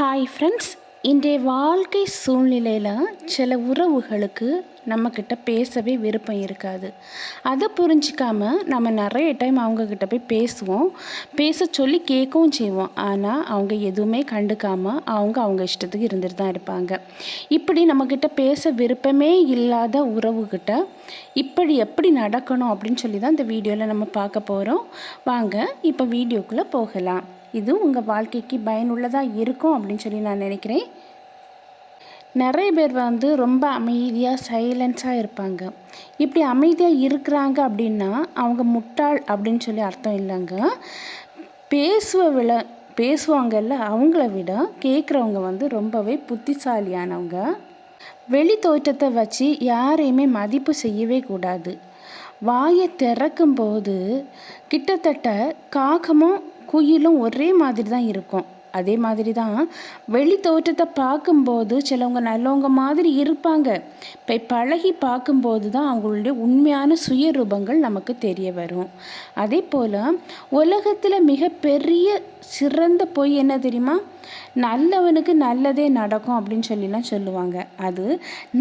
Hi friends இன்றைய வாழ்க்கை சூழ்நிலையில் சில உறவுகளுக்கு நம்மக்கிட்ட பேசவே விருப்பம் இருக்காது. அதை புரிஞ்சிக்காமல் நம்ம நிறைய டைம் அவங்கக்கிட்ட போய் பேசுவோம். பேச சொல்லி கேட்கவும் செய்வோம். ஆனால் அவங்க எதுவுமே கண்டுக்காமல் அவங்க அவங்க இஷ்டத்துக்கு இருந்துட்டு தான் இருப்பாங்க. இப்படி நம்மக்கிட்ட பேச விருப்பமே இல்லாத உறவுகிட்ட இப்படி எப்படி நடக்கணும் அப்படின்னு சொல்லி தான் இந்த வீடியோவில் நம்ம பார்க்க போகிறோம் வாங்க இப்போ வீடியோக்குள்ளே போகலாம். இது உங்கள் வாழ்க்கைக்கு பயனுள்ளதாக இருக்கும் அப்படின்னு சொல்லி நான் நினைக்கிறேன். நிறைய பேர் வந்து ரொம்ப அமைதியாக சைலன்ஸாக இருப்பாங்க. இப்படி அமைதியாக இருக்கிறாங்க அப்படின்னா அவங்க முட்டாள் அப்படின்னு சொல்லி அர்த்தம் இல்லைங்க. பேசுவ விட பேசுவாங்கல்ல அவங்கள விட கேட்குறவங்க வந்து ரொம்பவே புத்திசாலியானவங்க. வெளி தோற்றத்தை வச்சு யாரையுமே மதிப்பு செய்யவே கூடாது. வாயை திறக்கும்போது கிட்டத்தட்ட காகமும் குயிலும் ஒரே மாதிரி தான் இருக்கும். அதே மாதிரி தான் வெளி தோற்றத்தை பார்க்கும்போது சிலவங்க நல்லவங்க மாதிரி இருப்பாங்க. இப்போ பழகி பார்க்கும்போது தான் அவங்களுடைய உண்மையான சுயரூபங்கள் நமக்கு தெரிய வரும். அதே போல் உலகத்தில் மிகப்பெரிய சிறந்த பொய் என்ன தெரியுமா? நல்லவனுக்கு நல்லதே நடக்கும் அப்படின்னு சொல்லிலாம் சொல்லுவாங்க. அது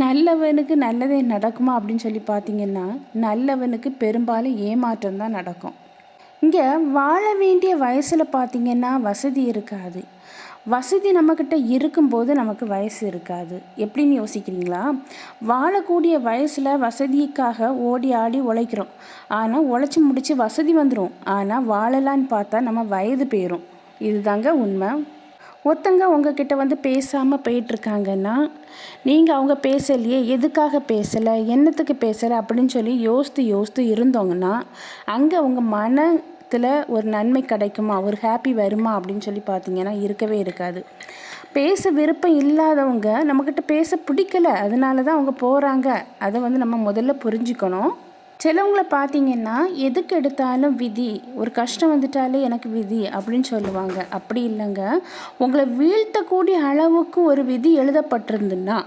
நல்லவனுக்கு நல்லதே நடக்குமா அப்படின்னு சொல்லி பார்த்தீங்கன்னா நல்லவனுக்கு பெரும்பாலும் ஏமாற்றம் தான் நடக்கும். இங்கே வாழ வேண்டிய வயசில் பார்த்திங்கன்னா வசதி இருக்காது. வசதி நம்மக்கிட்ட இருக்கும்போது நமக்கு வயசு இருக்காது. எப்படின்னு யோசிக்கிறீங்களா? வாழக்கூடிய வயசில் வசதிக்காக ஓடி ஆடி உழைக்கிறோம். ஆனால் உழைச்சி முடித்து வசதி வந்துடும் ஆனால் வாழலான்னு பார்த்தா நம்ம வயது போயிடும் இதுதாங்க உண்மை. ஒருத்தங்க உங்ககிட்ட வந்து பேசாமல் போயிட்டுருக்காங்கன்னா நீங்கள் அவங்க பேசலையே எதுக்காக பேசலை என்னத்துக்கு பேசலை அப்படின்னு சொல்லி யோசித்து யோசித்து இருந்தோங்கன்னா அங்கே உங்கள் மனத்தில் ஒரு நன்மை கிடைக்குமா? ஒரு ஹாப்பி வருமா? அப்படின்னு சொல்லி பார்த்தீங்கன்னா இருக்கவே இருக்காது. பேச விருப்பம் இல்லாதவங்க நம்மக்கிட்ட பேச பிடிக்கல அதனால தான் அவங்க போகிறாங்க அதை வந்து நம்ம முதல்ல புரிஞ்சுக்கணும். சிலவங்கள பார்த்தீங்கன்னா எதுக்கு எடுத்தாலும் விதி? ஒரு கஷ்டம் வந்துட்டாலே எனக்கு விதி அப்படின்னு சொல்லுவாங்க. அப்படி இல்லைங்க. உங்களை வீழ்த்தக்கூடிய அளவுக்கு ஒரு விதி எழுதப்பட்டிருந்துன்னா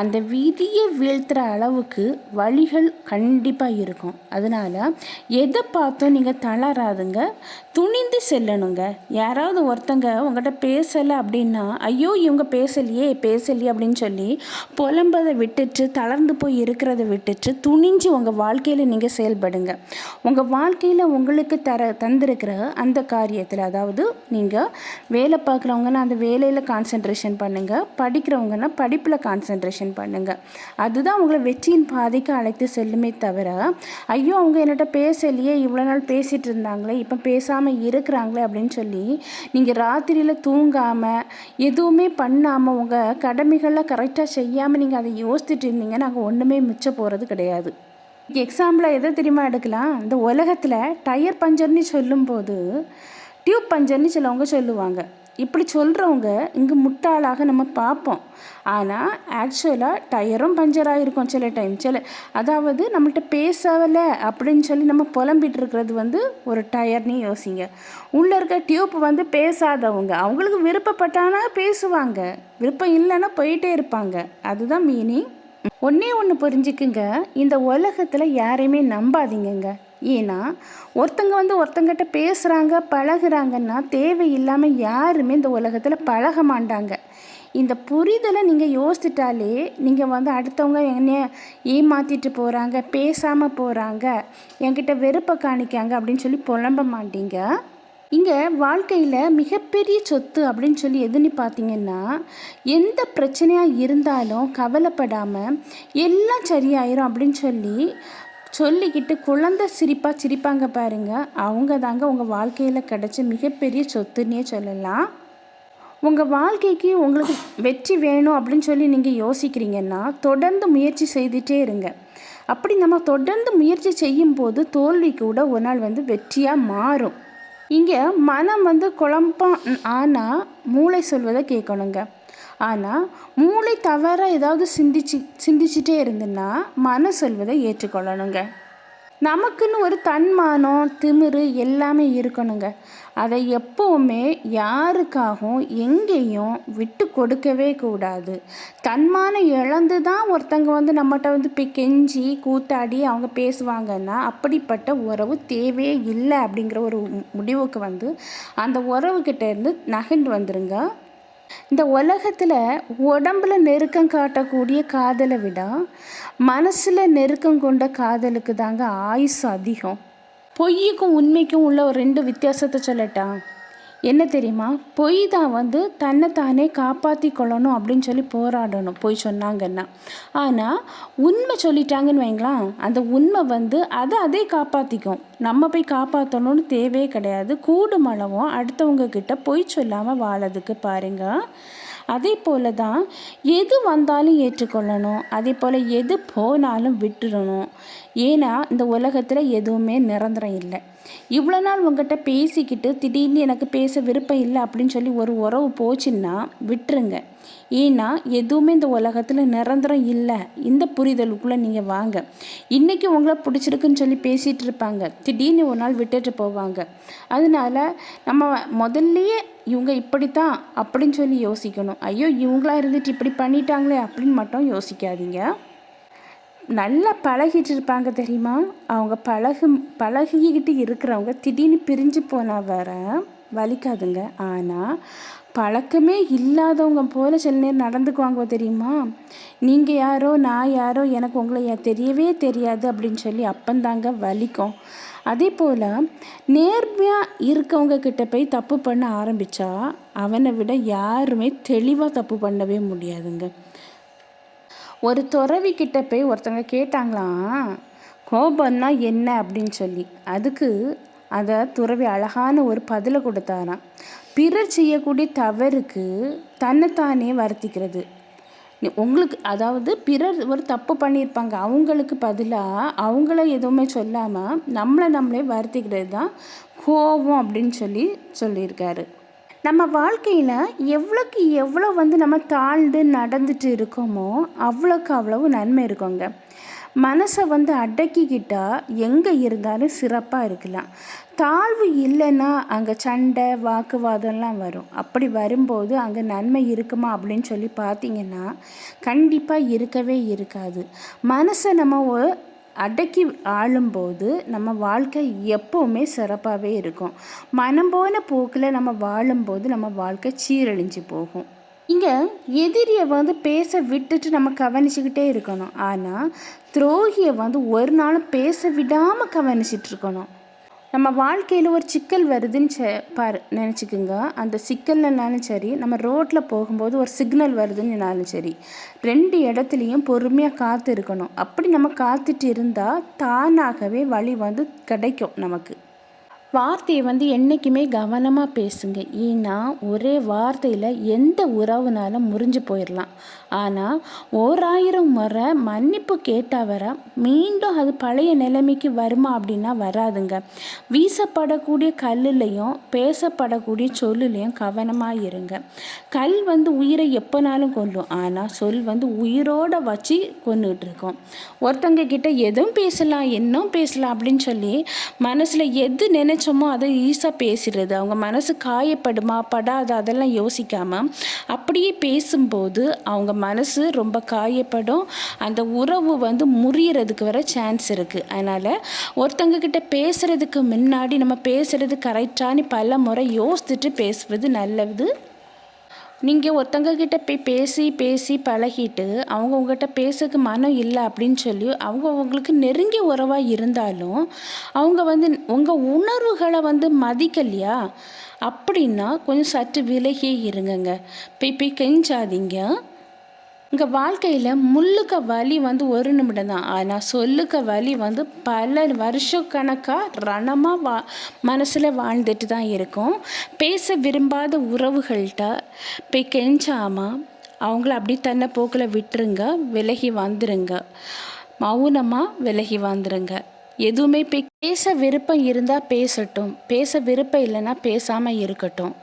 அந்த விதியை வீழ்த்துற அளவுக்கு வழிகள் கண்டிப்பாக இருக்கும். அதனால் எதை பார்த்தோம் நீங்கள் தளராதுங்க. துணிந்து செல்லணுங்க. யாராவது ஒருத்தங்க உங்கள்கிட்ட பேசலை அப்படின்னா ஐயோ இவங்க பேசலையே பேசலையே அப்படின்னு சொல்லி புலம்பதை விட்டுட்டு தளர்ந்து போய் இருக்கிறத விட்டுட்டு துணிஞ்சு உங்கள் வாழ்க்கையில் நீங்கள் செயல்படுங்க. உங்கள் வாழ்க்கையில் உங்களுக்கு தர தந்திருக்கிற அந்த காரியத்தில் அதாவது நீங்கள் வேலை பார்க்குறவங்கன்னா அந்த வேலையில் கான்சென்ட்ரேஷன் பண்ணுங்கள் படிக்கிறவங்கன்னா படிப்பில் கான்சென்ட்ரேஷன் மெடிடேஷன் பண்ணுங்கள் அதுதான் உங்களை வெற்றியின் பாதைக்கு அழைத்து செல்லுமே தவிர ஐயோ அவங்க என்னட்ட பேசலையே இவ்வளோ நாள் பேசிகிட்டு இருந்தாங்களே இப்போ பேசாமல் இருக்கிறாங்களே அப்படின்னு சொல்லி நீங்கள் ராத்திரியில் தூங்காமல் எதுவுமே பண்ணாமல் உங்கள் கடமைகளை கரெக்டாக செய்யாமல் நீங்கள் அதை யோசிச்சுட்டு இருந்தீங்கன்னா நாங்கள் ஒன்றுமே மிச்சம் போகிறது கிடையாது. எக்ஸாம்பிளாக எதை தெரியுமா எடுக்கலாம்? இந்த உலகத்தில் டயர் பஞ்சர்னு சொல்லும்போது டியூப் பஞ்சர்னு சிலவங்க சொல்லுவாங்க. இப்படி சொல்கிறவங்க இங்கே முட்டாளாக நம்ம பார்ப்போம். ஆனால் ஆக்சுவலாக டயரும் பஞ்சர் ஆகிருக்கும் சில டைம் சில அதாவது நம்மள்கிட்ட பேசலை அப்படின்னு சொல்லி நம்ம புலம்பிகிட்டு இருக்கிறது வந்து ஒரு டயர்னு யோசிங்க. உள்ளே இருக்க டியூப் வந்து பேசாதவங்க. அவங்களுக்கு விருப்பப்பட்டானா பேசுவாங்க. விருப்பம் இல்லைன்னா போயிட்டே இருப்பாங்க. அதுதான் மீனிங் ஒன்றே ஒன்று புரிஞ்சுக்குங்க. இந்த உலகத்தில் யாரையுமே நம்பாதீங்கங்க. ஏன்னா ஒருத்தங்க வந்து ஒருத்தங்கிட்ட பேசுகிறாங்க பழகுறாங்கன்னா தேவையில்லாமல் யாருமே இந்த உலகத்தில் பழக மாட்டாங்க. இந்த புரிதலை நீங்கள் யோசிச்சிட்டாலே நீங்கள் வந்து அடுத்தவங்க என்ன ஏமாற்றிட்டு போகிறாங்க பேசாமல் போகிறாங்க என்கிட்ட வெறுப்பை காணிக்காங்க அப்படின்னு சொல்லி புலம்ப மாட்டீங்க. இங்கே வாழ்க்கையில் மிகப்பெரிய சொத்து அப்படின்னு சொல்லி எதுன்னு பார்த்தீங்கன்னா எந்த பிரச்சனையாக இருந்தாலும் கவலைப்படாமல் எல்லாம் சரியாயிரும் அப்படின்னு சொல்லி சொல்லிக்கிட்டு குழந்த சிரிப்பாக சிரிப்பாங்க பாருங்க. அவங்க தாங்க உங்கள் வாழ்க்கையில் கிடச்ச மிகப்பெரிய சொத்துன்னே சொல்லலாம். உங்கள் வாழ்க்கைக்கு உங்களுக்கு வெற்றி வேணும் அப்படின்னு சொல்லி நீங்கள் யோசிக்கிறீங்கன்னா தொடர்ந்து முயற்சி செய்துட்டே இருங்க. அப்படி நம்ம தொடர்ந்து முயற்சி செய்யும்போது தோல்வி கூட ஒரு நாள் வந்து வெற்றியாக மாறும். இங்கே மனம் வந்து குழம்பம் ஆனால் மூளை சொல்வதை கேட்கணுங்க. ஆனால் மூளை தவறாக ஏதாவது சிந்திச்சு சிந்திச்சுட்டே இருந்துன்னா மன சொல்வதை ஏற்றுக்கொள்ளணுங்க. நமக்குன்னு ஒரு தன்மானம் திமிரு எல்லாமே இருக்கணுங்க. அதை எப்போவுமே யாருக்காகவும் எங்கேயும் விட்டு கொடுக்கவே கூடாது. தன்மானம் இழந்து தான் ஒருத்தங்க வந்து நம்மகிட்ட வந்து இப்போ கெஞ்சி கூத்தாடி அவங்க பேசுவாங்கன்னா அப்படிப்பட்ட உறவு தேவையே இல்லை அப்படிங்கிற ஒரு முடிவுக்கு வந்து அந்த உறவுக்கிட்டேருந்து நகண்டு வந்துருங்க. இந்த உலகத்தில் உடம்புல நெருக்கம் காட்டக்கூடிய காதலை விட மனசில் நெருக்கம் கொண்ட காதலுக்கு தாங்க ஆயுசு அதிகம். பொய்யுக்கும் உண்மைக்கும் உள்ள ஒரு ரெண்டு வித்தியாசத்தை சொல்லட்டா? என்ன தெரியுமா? பொய் தான் வந்து தன்னை தானே காப்பாற்றி கொள்ளணும் அப்படின்னு சொல்லி போராடணும் பொய் சொன்னாங்கன்னா. ஆனால் உண்மை சொல்லிட்டாங்கன்னு வைங்களேன். அந்த உண்மை வந்து அதை அதே காப்பாற்றிக்கும் நம்ம போய் காப்பாற்றணும்னு தேவையே கிடையாது. கூடுமளவும் அடுத்தவங்க கிட்ட பொய் சொல்லாமல் வாழதுக்கு பாருங்கள் அதே போல் தான் எது வந்தாலும் ஏற்றுக்கொள்ளணும். அதே போல் எது போனாலும் விட்டுடணும் ஏன்னா இந்த உலகத்தில் எதுவுமே நிரந்தரம் இல்லை. இவ்வளோ நாள் உங்ககிட்ட பேசிக்கிட்டு திடீர்னு எனக்கு பேச விருப்பம் இல்லை அப்படின்னு சொல்லி ஒரு உறவு போச்சுன்னா விட்டுருங்க. ஏன்னா எதுவுமே இந்த உலகத்தில் நிரந்தரம் இல்லை. இந்த புரிதலுக்குள்ளே நீங்கள் வாங்க. இன்றைக்கி உங்களை பிடிச்சிருக்குன்னு சொல்லி பேசிகிட்டு இருப்பாங்க. திடீர்னு ஒரு நாள் விட்டுட்டு போவாங்க. அதனால நம்ம முதல்லையே இவங்க இப்படித்தான் அப்படின்னு சொல்லி யோசிக்கணும். ஐயோ இவங்களா இருந்துட்டு இப்படி பண்ணிட்டாங்களே அப்படின்னு மட்டும் யோசிக்காதீங்க. நல்லா பழகிட்டு இருப்பாங்க தெரியுமா? அவங்க பழகு பழகிக்கிட்டு இருக்கிறவங்க திடீர்னு பிரிஞ்சு போனால் வர வலிக்காதுங்க. ஆனால் பழக்கமே இல்லாதவங்க போல் சில நேரம் நடந்துக்குவாங்க தெரியுமா? நீங்கள் யாரோ நான் யாரோ எனக்கு உங்களை தெரியவே தெரியாது அப்படின்னு சொல்லி அப்பந்தாங்க வலிக்கும். அதே போல் நேர்மையாக இருக்கவங்க கிட்ட போய் தப்பு பண்ண ஆரம்பித்தா அவனை விட யாருமே தெளிவாக தப்பு பண்ணவே முடியாதுங்க. ஒரு துறவி கிட்ட போய் ஒருத்தவங்க கேட்டாங்களாம் கோபம்னா என்ன? அப்படின்னு சொல்லி. அதுக்கு அதை துறவி அழகான ஒரு பதிலை கொடுத்தாராம். பிறர் செய்யக்கூடிய தவறுக்கு தன்னைத்தானே வருத்திக்கிறது. உங்களுக்கு அதாவது பிறர் ஒரு தப்பு பண்ணியிருப்பாங்க. அவங்களுக்கு பதிலாக அவங்கள எதுவுமே சொல்லாமல் நம்மளை நம்மளே வருத்திக்கிறது தான் கோபம் அப்படின்னு சொல்லி சொல்லியிருக்காரு. நம்ம வாழ்க்கையில் எவ்வளோக்கு எவ்வளோ வந்து நம்ம தாழ்ந்து நடந்துட்டு இருக்கோமோ அவ்வளோக்கு அவ்வளவு நன்மை இருக்குங்க. மனசை வந்து அடக்கிக்கிட்டால் எங்கே இருந்தாலும் சிறப்பாக இருக்கலாம். தாழ்வு இல்லைன்னா அங்கே சண்டை வாக்குவாதம்லாம் வரும். அப்படி வரும்போது அங்கே நன்மை இருக்குமா அப்படின்னு சொல்லி பார்த்தீங்கன்னா கண்டிப்பாக இருக்கவே இருக்காது. மனசை நம்ம அடக்கி ஆளும்போது நம்ம வாழ்க்கை எப்போவுமே சிறப்பாகவே இருக்கும். மனம் போன போக்கில் நம்ம வாழும்போது நம்ம வாழ்க்கை சீரழிஞ்சு போகும். இங்கே எதிரியை வந்து பேச விட்டுட்டு நம்ம கவனிச்சுக்கிட்டே இருக்கணும். ஆனால் துரோகியை வந்து ஒரு நாளும் பேச விடாமல் கவனிச்சிட்டு இருக்கணும். நம்ம வாழ்க்கையில் ஒரு சிக்கல் வருதுன்னு செ பாரு நினச்சிக்கோங்க. அந்த சிக்கல்னாலும் சரி நம்ம ரோட்டில் போகும்போது ஒரு சிக்னல் வருதுன்னாலும் சரி ரெண்டு இடத்துலையும் பொறுமையாக காத்து இருக்கணும். அப்படி நம்ம காத்துட்டு இருந்தால் தானாகவே வழி வந்து கிடைக்கும் நமக்கு. வார்த்தையை வந்து என்றைக்குமே கவனமாக பேசுங்க. ஏன்னா ஒரே வார்த்தையில் எந்த உறவுனாலும் முறிஞ்சு போயிடலாம் ஆனால் ஓராயிரம் முறை மன்னிப்பு கேட்டால் வர மீண்டும் அது பழைய நிலைமைக்கு வருமா அப்படின்னா வராதுங்க. வீசப்படக்கூடிய கல்லுலையும் பேசப்படக்கூடிய சொல்லுலையும் கவனமாக இருங்க. கல் வந்து உயிரை எப்போனாலும் கொல்லும். ஆனால் சொல் வந்து உயிரோடு வச்சு கொண்டுகிட்டு இருக்கோம் ஒருத்தங்க கிட்ட எதுவும் பேசலாம் இன்னும் பேசலாம் அப்படின்னு சொல்லி மனசில் எது நினைச்சு நினச்சோமோ அதை ஈஸாக பேசிடுறது. அவங்க மனசு காயப்படுமா படாதா அதெல்லாம் யோசிக்காமல் அப்படியே பேசும்போது அவங்க மனசு ரொம்ப காயப்படும். அந்த உறவு வந்து முறியறதுக்கு வர சான்ஸ் இருக்குது அதனால் ஒருத்தங்க கிட்ட பேசுகிறதுக்கு முன்னாடி நம்ம பேசுகிறது கரெக்டானு பல முறை யோசிச்சுட்டு பேசுவது நல்லது. நீங்கள் ஒருத்தங்க கிட்ட போய் பேசி பேசி பழகிட்டு அவங்க உங்கள்கிட்ட பேசுறதுக்கு மனம் இல்லை அப்படின்னு சொல்லி அவங்க உங்களுக்கு நெருங்கிய உறவாக இருந்தாலும் அவங்க வந்து உங்கள் உணர்வுகளை வந்து மதிக்கலையா? அப்படின்னா கொஞ்சம் சற்று விலகியே இருங்கங்க. போய் போய் கெஞ்சாதீங்க. இங்கே வாழ்க்கையில் முள்ளுக்க வலி வந்து ஒரு நிமிடம் தான். ஆனால் சொல்லுக்க வலி வந்து பல வருஷக்கணக்காக ரணமாக வா மனசில் வாழ்ந்துட்டு தான் இருக்கும். பேச விரும்பாத உறவுகள்கிட்ட போய் கெஞ்சாமல் அவங்கள அப்படி தன்னை போக்கில் விட்டுருங்க விலகி வந்துருங்க. மௌனமாக விலகி வந்துருங்க. எதுவுமே இப்போ பேச விருப்பம் இருந்தால் பேசட்டும். பேச விருப்பம் இல்லைன்னா பேசாமல் இருக்கட்டும்.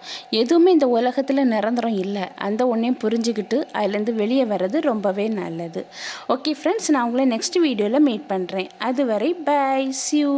எதுவுமே இந்த உலகத்தில் நிரந்தரம் இல்லை. அந்த ஒன்றையும் புரிஞ்சுக்கிட்டு அதுலேருந்து வெளியே வர்றது ரொம்பவே நல்லது. ஓகே ஃப்ரெண்ட்ஸ் நான் உங்களை நெக்ஸ்ட் வீடியோவில் மீட் பண்ணுறேன் அதுவரை பை சியூ